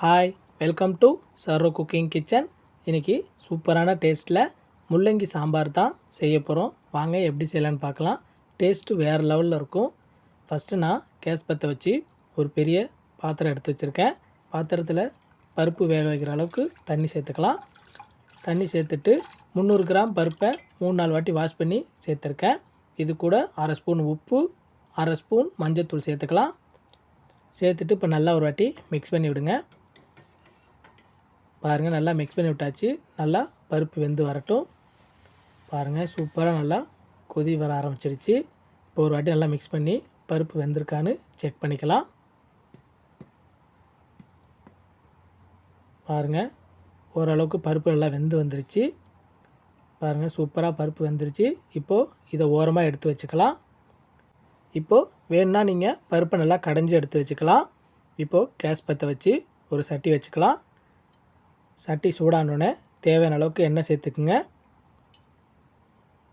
Hi welcome to Sarva cooking kitchen இன்றைக்கி சூப்பரான டேஸ்ட்டில் முள்ளங்கி சாம்பார் தான் செய்ய போகிறோம் வாங்க எப்படி செய்யலான்னு பார்க்கலாம். டேஸ்ட்டு வேறு லெவலில் இருக்கும். ஃபஸ்ட்டு நான் கேஸ் பற்ற வச்சு ஒரு பெரிய பாத்திரம் எடுத்து வச்சுருக்கேன். பாத்திரத்தில் பருப்பு வேக வைக்கிற அளவுக்கு தண்ணி சேர்த்துக்கலாம். தண்ணி சேர்த்துட்டு முந்நூறு கிராம் பருப்பை மூணு நாலு வாட்டி வாஷ் பண்ணி சேர்த்துருக்கேன். இது கூட அரை ஸ்பூன் உப்பு அரை ஸ்பூன் மஞ்சத்தூள் சேர்த்துக்கலாம். சேர்த்துட்டு இப்போ நல்லா ஒரு வாட்டி மிக்ஸ் பண்ணி விடுங்க. பாருங்கள் நல்லா மிக்ஸ் பண்ணி விட்டாச்சு. நல்லா பருப்பு வெந்து வரட்டும். பாருங்கள் சூப்பராக நல்லா கொதி வர ஆரம்பிச்சிருச்சு. இப்போ ஒரு வாட்டி நல்லா மிக்ஸ் பண்ணி பருப்பு வெந்திருக்கான்னு செக் பண்ணிக்கலாம். பாருங்கள் ஓரளவுக்கு பருப்பு நல்லா வெந்து வந்துருச்சு. பாருங்கள் சூப்பராக பருப்பு வெந்துருச்சு. இப்போது இதை ஓரமாக எடுத்து வச்சுக்கலாம். இப்போது வேணுன்னா நீங்கள் பருப்பை நல்லா கடைஞ்சி எடுத்து வச்சுக்கலாம். இப்போது கேஸ் பற்ற வச்சு ஒரு சட்டி வச்சுக்கலாம். சட்டி சூடானோடனே தேவையான அளவுக்கு எண்ணெய் சேர்த்துக்குங்க.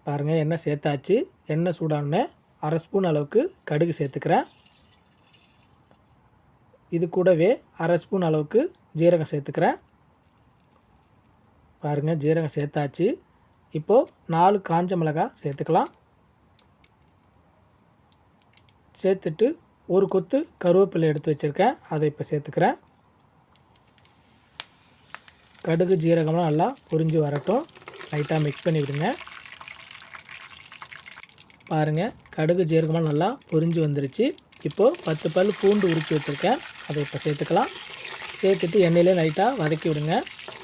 பாருங்கள் எண்ணெய் சேர்த்தாச்சு. எண்ணெய் சூடானோடனே அரை ஸ்பூன் அளவுக்கு கடுகு சேர்த்துக்கிறேன். இது கூடவே அரை ஸ்பூன் அளவுக்கு ஜீரகம் சேர்த்துக்கிறேன். பாருங்கள் ஜீரகம் சேர்த்தாச்சு. இப்போது நாலு காஞ்ச மிளகாய் சேர்த்துக்கலாம். சேர்த்துட்டு ஒரு கொத்து கருவேப்பிலை எடுத்து வச்சுருக்கேன். அதை இப்போ சேர்த்துக்கிறேன். கடுகு ஜீரகம்லாம் நல்லா பொரிஞ்சு வரட்டும். லைட்டாக மிக்ஸ் பண்ணி விடுங்க. பாருங்கள் கடுகு ஜீரகமாக நல்லா பொரிஞ்சு வந்துருச்சு. இப்போது பத்து பல் பூண்டு உரிச்சு வச்சுருக்கேன். அதை இப்போ சேர்த்துக்கலாம். சேர்த்துட்டு எண்ணெயிலே லைட்டாக வதக்கி விடுங்க.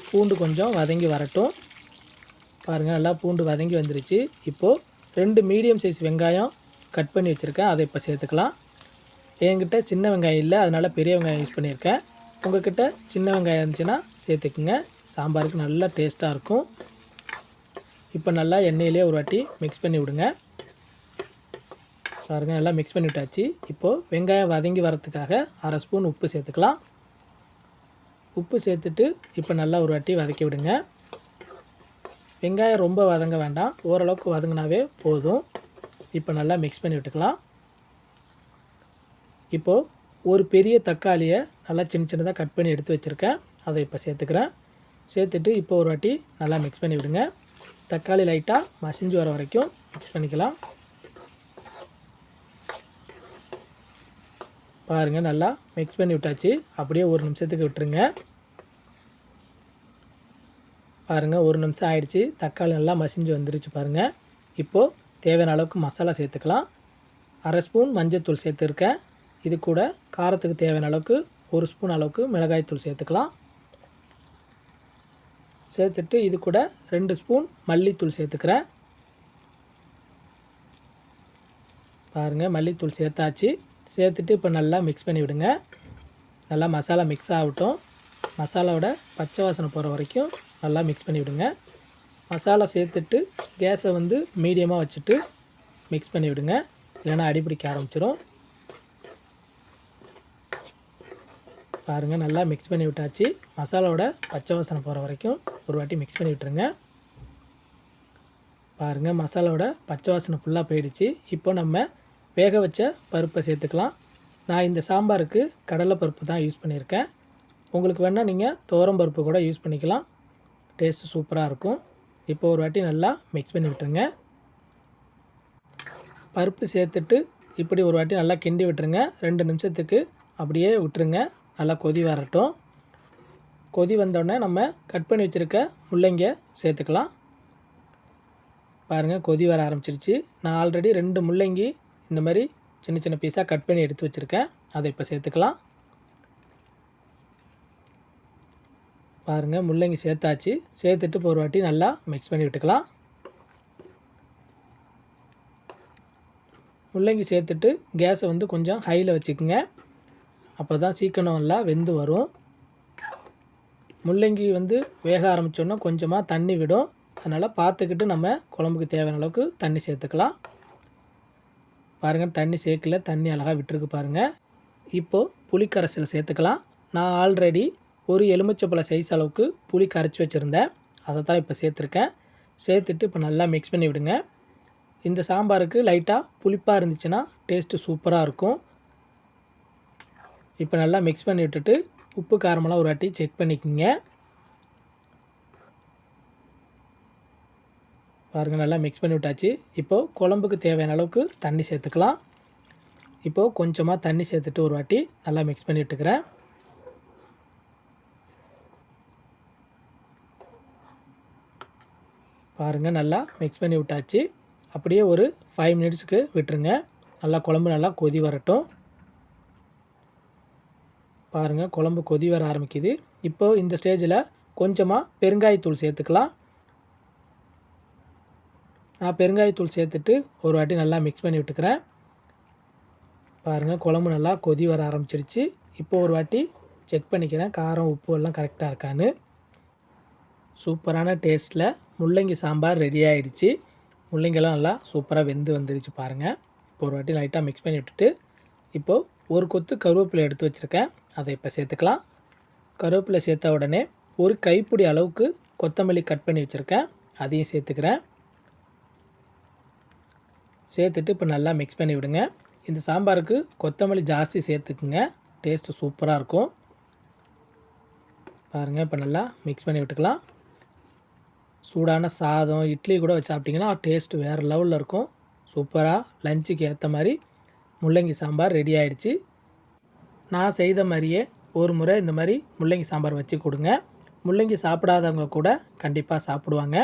பூண்டு கொஞ்சம் வதங்கி வரட்டும். பாருங்கள் நல்லா பூண்டு வதங்கி வந்துருச்சு. இப்போது ரெண்டு மீடியம் சைஸ் வெங்காயம் கட் பண்ணி வச்சுருக்கேன். அதை இப்போ சேர்த்துக்கலாம். என்கிட்ட சின்ன வெங்காயம் இல்லை அதனால் பெரிய வெங்காயம் யூஸ் பண்ணியிருக்கேன். உங்கள்கிட்ட சின்ன வெங்காயம் இருந்துச்சுன்னா சேர்த்துக்குங்க. சாம்பாருக்கு நல்லா டேஸ்ட்டாக இருக்கும். இப்போ நல்லா எண்ணெயிலே ஒரு வாட்டி மிக்ஸ் பண்ணி விடுங்க. பாருங்கள் நல்லா மிக்ஸ் பண்ணி விட்டாச்சு. இப்போது வெங்காயம் வதங்கி வரத்துக்காக அரை ஸ்பூன் உப்பு சேர்த்துக்கலாம். உப்பு சேர்த்துட்டு இப்போ நல்லா ஒரு வாட்டி வதக்கி விடுங்க. வெங்காயம் ரொம்ப வதங்க வேண்டாம். ஓரளவுக்கு வதங்கினாவே போதும். இப்போ நல்லா மிக்ஸ் பண்ணி விட்டுக்கலாம். இப்போது ஒரு பெரிய தக்காளியை நல்லா சின்ன சின்னதாக கட் பண்ணி எடுத்து வச்சுருக்கேன். அதை இப்போ சேர்த்துக்கிறேன். சேர்த்துட்டு இப்போ ஒரு வாட்டி நல்லா மிக்ஸ் பண்ணி விடுங்க. தக்காளி லைட்டாக மசிஞ்சு வர வரைக்கும் மிக்ஸ் பண்ணிக்கலாம். பாருங்கள் நல்லா மிக்ஸ் பண்ணி விட்டாச்சு. அப்படியே ஒரு நிமிஷத்துக்கு விட்டுருங்க. பாருங்கள் ஒரு நிமிஷம் ஆயிடுச்சு. தக்காளி நல்லா மசிஞ்சு வந்துருச்சு பாருங்கள் இப்போது தேவையான அளவுக்கு மசாலா சேர்த்துக்கலாம். அரை ஸ்பூன் மஞ்சத்தூள் சேர்த்துருக்கேன். இது கூட காரத்துக்கு தேவையான அளவுக்கு ஒரு ஸ்பூன் அளவுக்கு மிளகாய்த்தூள் சேர்த்துக்கலாம். சேர்த்துட்டு இது கூட ரெண்டு ஸ்பூன் மல்லித்தூள் சேர்த்துக்கிறேன். பாருங்கள் மல்லித்தூள் சேர்த்தாச்சு. சேர்த்துட்டு இப்போ நல்லா மிக்ஸ் பண்ணி விடுங்க. நல்லா மசாலா மிக்ஸ் ஆகட்டும். மசாலாவோட பச்சை வாசனை போகிற வரைக்கும் நல்லா மிக்ஸ் பண்ணி விடுங்க. மசாலா சேர்த்துட்டு கேஸை வந்து மீடியமாக வச்சுட்டு மிக்ஸ் பண்ணி விடுங்க. இல்லைன்னா அடிப்பிடிக்க ஆரம்பிச்சிடும் பாருங்கள் நல்லா மிக்ஸ் பண்ணி விட்டாச்சு. மசாலாவோட பச்சை வாசனை போகிற வரைக்கும் ஒரு வாட்டி மிக்ஸ் பண்ணி விட்டுருங்க. பாருங்கள் மசாலாவோட பச்சை வாசனை ஃபுல்லாக போயிடுச்சு. இப்போ நம்ம வேக வச்ச பருப்பை சேர்த்துக்கலாம். நான் இந்த சாம்பாருக்கு கடலை பருப்பு தான் யூஸ் பண்ணியிருக்கேன். உங்களுக்கு வேணால் நீங்கள் துவரம் பருப்பு கூட யூஸ் பண்ணிக்கலாம். டேஸ்ட்டு சூப்பராக இருக்கும். இப்போ ஒரு வாட்டி நல்லா மிக்ஸ் பண்ணி விட்டுருங்க. பருப்பு சேர்த்துட்டு இப்படி ஒரு வாட்டி நல்லா கிண்டி விட்டுருங்க. ரெண்டு நிமிஷத்துக்கு அப்படியே விட்டுருங்க. நல்லா கொதி வரட்டும். கொதி வந்தோடனே நம்ம கட் பண்ணி வச்சுருக்க முள்ளங்கியை சேர்த்துக்கலாம். பாருங்கள் கொதி வர ஆரம்பிச்சிருச்சு. நான் ஆல்ரெடி ரெண்டு முள்ளங்கி இந்த மாதிரி சின்ன சின்ன பீஸாக கட் பண்ணி எடுத்து வச்சுருக்கேன். அதை இப்போ சேர்த்துக்கலாம். பாருங்கள் முள்ளங்கி சேர்த்தாச்சு. சேர்த்துட்டு இப்போ ஒரு வாட்டி நல்லா மிக்ஸ் பண்ணி விட்டுக்கலாம். முள்ளங்கி சேர்த்துட்டு கேஸை வந்து கொஞ்சம் ஹையில் வச்சுக்கோங்க. அப்போ தான் சீக்கிரம் எல்லாம் வெந்து வரும். முள்ளங்கி வந்து வேக ஆரம்பித்தோன்னா கொஞ்சமாக தண்ணி விடும். அதனால் பார்த்துக்கிட்டு நம்ம குழம்புக்கு தேவையான அளவுக்கு தண்ணி சேர்த்துக்கலாம். பாருங்கள் தண்ணி சேர்க்கல தண்ணி அழகாக விட்டுருக்கு பாருங்கள் இப்போது புளி சேர்த்துக்கலாம். நான் ஆல்ரெடி ஒரு எலுமிச்சப்பழ சைஸ் அளவுக்கு புளி கரைச்சி வச்சுருந்தேன். அதை தான் இப்போ சேர்த்துருக்கேன். சேர்த்துட்டு இப்போ நல்லா மிக்ஸ் பண்ணி விடுங்க. இந்த சாம்பாருக்கு லைட்டாக புளிப்பாக இருந்துச்சுன்னா டேஸ்ட்டு சூப்பராக இருக்கும். இப்போ நல்லா மிக்ஸ் பண்ணி விட்டுட்டு உப்பு காரமெல்லாம் ஒரு வாட்டி செக் பண்ணிக்கோங்க. பாருங்கள் நல்லா மிக்ஸ் பண்ணி விட்டாச்சு. இப்போது குழம்புக்கு தேவையான அளவுக்கு தண்ணி சேர்த்துக்கலாம். இப்போது கொஞ்சமாக தண்ணி சேர்த்துட்டு ஒரு வாட்டி நல்லா மிக்ஸ் பண்ணி விட்டுக்கிறேன். பாருங்கள் நல்லா மிக்ஸ் பண்ணி விட்டாச்சு. அப்படியே ஒரு ஃபைவ் மினிட்ஸுக்கு விட்டுருங்க. நல்லா குழம்பு நல்லா கொதி வரட்டும். பாருங்கள் குழம்பு கொதி வர ஆரம்பிக்குது. இப்போது இந்த ஸ்டேஜில் கொஞ்சமாக பெருங்காயத்தூள் சேர்த்துக்கலாம். நான் பெருங்காயத்தூள் சேர்த்துட்டு ஒரு வாட்டி நல்லா மிக்ஸ் பண்ணி விட்டுக்கிறேன். பாருங்கள் குழம்பு நல்லா கொதி வர ஆரம்பிச்சிருச்சு. இப்போ ஒரு வாட்டி செக் பண்ணிக்கிறேன் காரம் உப்பு எல்லாம் கரெக்டாக இருக்கான்னு. சூப்பரான டேஸ்ட்டில் முள்ளங்கி சாம்பார் ரெடி ஆகிடுச்சு முள்ளங்கெல்லாம் நல்லா சூப்பராக வெந்து வந்துருச்சு பாருங்கள் இப்போ ஒரு வாட்டி லைட்டாக மிக்ஸ் பண்ணி விட்டுட்டு இப்போது ஒரு கொத்து கருவேப்பிலை எடுத்து வச்சுருக்கேன். அதை இப்போ சேர்த்துக்கலாம். கருவேப்பிலை சேர்த்த உடனே ஒரு கைப்பிடி அளவுக்கு கொத்தமல்லி கட் பண்ணி வச்சுருக்கேன். அதையும் சேர்த்துக்கிறேன். சேர்த்துட்டு இப்போ நல்லா மிக்ஸ் பண்ணி விடுங்க. இந்த சாம்பாருக்கு கொத்தமல்லி ஜாஸ்தி சேர்த்துக்குங்க. டேஸ்ட்டு சூப்பராக இருக்கும். பாருங்கள் இப்போ நல்லா மிக்ஸ் பண்ணி விட்டுக்கலாம். சூடான சாதம் இட்லி கூட வச்சு சாப்பிட்டிங்கன்னா டேஸ்ட் வேறு லெவலில் இருக்கும். சூப்பராக லஞ்சுக்கு ஏற்ற மாதிரி முள்ளங்கி சாம்பார் ரெடி ஆகிடுச்சி நான் செய்த மாதிரியே ஒரு முறை இந்த மாதிரி முள்ளங்கி சாம்பார் வச்சு கொடுங்க. முள்ளங்கி சாப்பிடாதவங்க கூட கண்டிப்பாக சாப்பிடுவாங்க.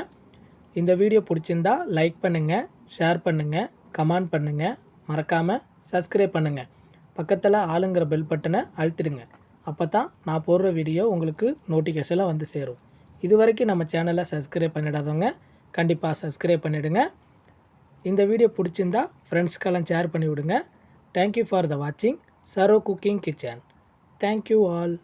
இந்த வீடியோ பிடிச்சிருந்தா லைக் பண்ணுங்கள் ஷேர் பண்ணுங்கள் கமெண்ட் பண்ணுங்கள் மறக்காமல் சப்ஸ்கிரைப் பண்ணுங்கள் பக்கத்தில் ஆளுங்கிற பெல் பட்டனை அழுத்திடுங்க. அப்போ தான் நான் போடுற வீடியோ உங்களுக்கு நோட்டிஃபிகேஷனில் வந்து சேரும். இது வரைக்கும் நம்ம சேனலை சப்ஸ்கிரைப் பண்ணிடாதவங்க கண்டிப்பாக சப்ஸ்கிரைப் பண்ணிவிடுங்க இந்த வீடியோ பிடிச்சிருந்தா ஃப்ரெண்ட்ஸ்க்கெல்லாம் ஷேர் பண்ணி விடுங்க தேங்க்யூ ஃபார் த வாட்சிங் Saro cooking kitchen thank you all